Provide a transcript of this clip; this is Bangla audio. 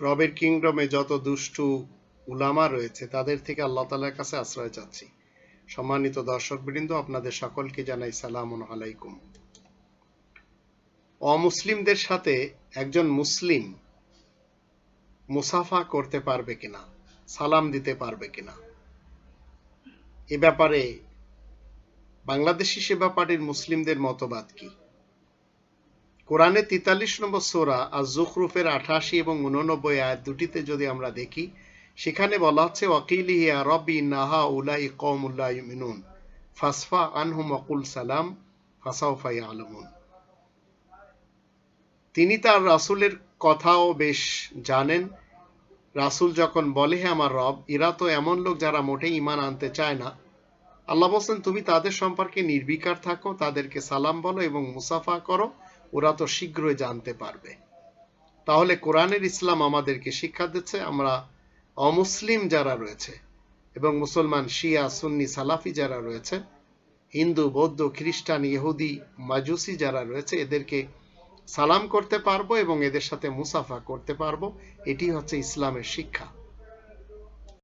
রবের কিংডমে যত দুষ্টু উলামা রয়েছে, তাদের থেকে আল্লাহ তালার কাছে আশ্রয় চাচ্ছি। সম্মানিত দর্শকবৃন্দ, আপনাদের সকলকে জানাই সালাম আলাইকুম। অমুসলিমদের সাথে একজন মুসলিম মুসাফা করতে পারবে কিনা, সালাম দিতে পারবে কিনা, এ ব্যাপারে বাংলাদেশি সেবা পার্টির মুসলিমদের মতবাদ কি? কোরআনে তেতাল্লিশ নম্বর সোরা আর জুখরুফের আঠাশি এবং উননব্বই আয়াত দুটিতে যদি আমরা দেখি, সেখানে বলা হচ্ছে, ওয়াকিলি ইয়া রব্বি নাহা উলাই কৌমুল্লাহ মিনুন ফাসফা আনহুম অকুল সালাম ফাসাউফাই আলমুন তিনি তার রাসুলের কথাও বেশ জানেন। রাসুল যখন বলে, হে আমার রব, এরা তো এমন লোক যারা মোটে ইমান আনতে চায় না। আল্লাহ বলছেন, তুমি তাদের সম্পর্কে নির্বিকার থাকো, তাদেরকে সালাম বলো এবং মুসাফা করো ওরা তো শীঘ্রই জানতে পারবে। তাহলে কোরআনের ইসলাম আমাদেরকে শিক্ষা দিচ্ছে, আমরা অমুসলিম যারা রয়েছে এবং মুসলমান শিয়া, সুন্নি, সালাফি যারা রয়েছে, হিন্দু, বৌদ্ধ, খ্রিস্টান, ইহুদি, মাজুসি যারা রয়েছে, এদেরকে সালাম করতে পারব এবং এদের সাথে মুসাফা করতে পারব। এটি হচ্ছে ইসলামের শিক্ষা।